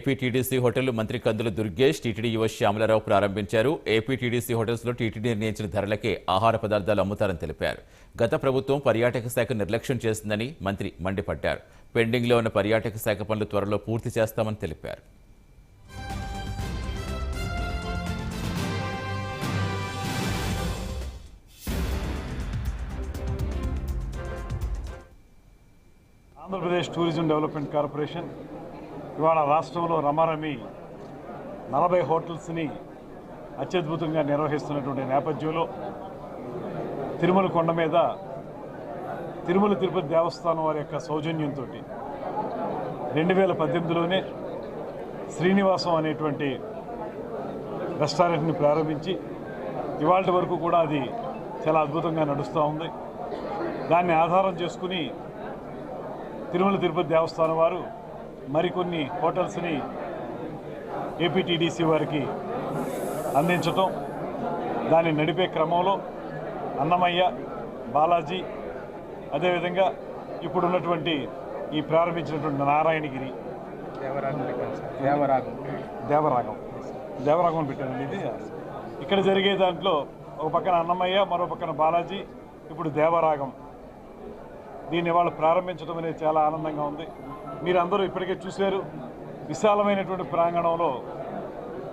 APTDC hotel మంత్రి కందుల Durgesh TTD యువ శ్యామలరావు ప్రారంభించారు. ఏపీటీడీసీ హోటల్స్లో టీటీడీ నిర్ణయించిన ధరలకే ఆహార పదార్థాలు అమ్ముతారని తెలిపారు. గత ప్రభుత్వం పర్యాటక శాఖ నిర్లక్ష్యం చేసిందని మంత్రి మండిపడ్డారు. పెండింగ్లో ఉన్న పర్యాటక శాఖ పనులు త్వరలో పూర్తి చేస్తామని తెలిపారు. ఆంధ్రప్రదేశ్ టూరిజం డెవలప్మెంట్ కార్పొరేషన్ ఇవాళ రాష్ట్రంలో రమారమి నలభై హోటల్స్ని అత్యద్భుతంగా నిర్వహిస్తున్నటువంటి నేపథ్యంలో తిరుమల కొండ మీద తిరుమల తిరుపతి దేవస్థానం వారి యొక్క సౌజన్యంతో రెండు వేల పద్దెనిమిదిలోనే శ్రీనివాసం అనేటువంటి రెస్టారెంట్ని ప్రారంభించి ఇవాళ వరకు కూడా అది చాలా అద్భుతంగా నడుస్తూ ఉంది. దాన్ని ఆధారం చేసుకుని తిరుమల తిరుపతి దేవస్థానం వారు మరికొన్ని హోటల్స్ని ఏపీటీడీసీ వారికి అందించటం దాన్ని నడిపే క్రమంలో అన్నమయ్య బాలాజీ అదేవిధంగా ఇప్పుడున్నటువంటి ఈ ప్రారంభించినటువంటి నారాయణగిరి. దేవరాగం దేవరాగం. దేవరాగం. పెట్టానండి ఇది. ఇక్కడ జరిగే దాంట్లో ఒక పక్కన అన్నమయ్య మరో పక్కన బాలాజీ ఇప్పుడు దేవరాగం. దీన్ని వాళ్ళు ప్రారంభించడం అనేది చాలా ఆనందంగా ఉంది. మీరందరూ ఇప్పటికే చూశారు విశాలమైనటువంటి ప్రాంగణంలో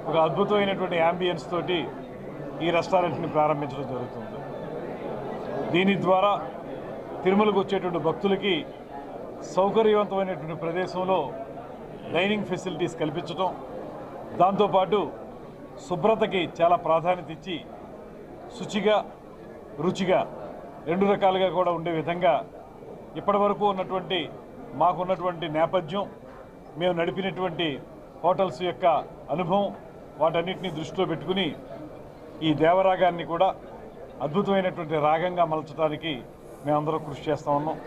ఒక అద్భుతమైనటువంటి యాంబియన్స్ తోటి ఈ రెస్టారెంట్ని ప్రారంభించడం జరుగుతుంది. దీని ద్వారా తిరుమలకు వచ్చేటువంటి భక్తులకి సౌకర్యవంతమైనటువంటి ప్రదేశంలో డైనింగ్ ఫెసిలిటీస్ కల్పించడం దాంతోపాటు శుభ్రతకి చాలా ప్రాధాన్యత ఇచ్చి శుచిగా రుచిగా రెండు రకాలుగా కూడా ఉండే విధంగా ఇప్పటి వరకు ఉన్నటువంటి మాకున్నటువంటి నేపథ్యం మేము నడిపినటువంటి హోటల్స్ యొక్క అనుభవం వాటన్నిటిని దృష్టిలో పెట్టుకుని ఈ దేవరాగాన్ని కూడా అద్భుతమైనటువంటి రాగంగా మలచడానికి మేమందరం కృషి చేస్తా ఉన్నాం.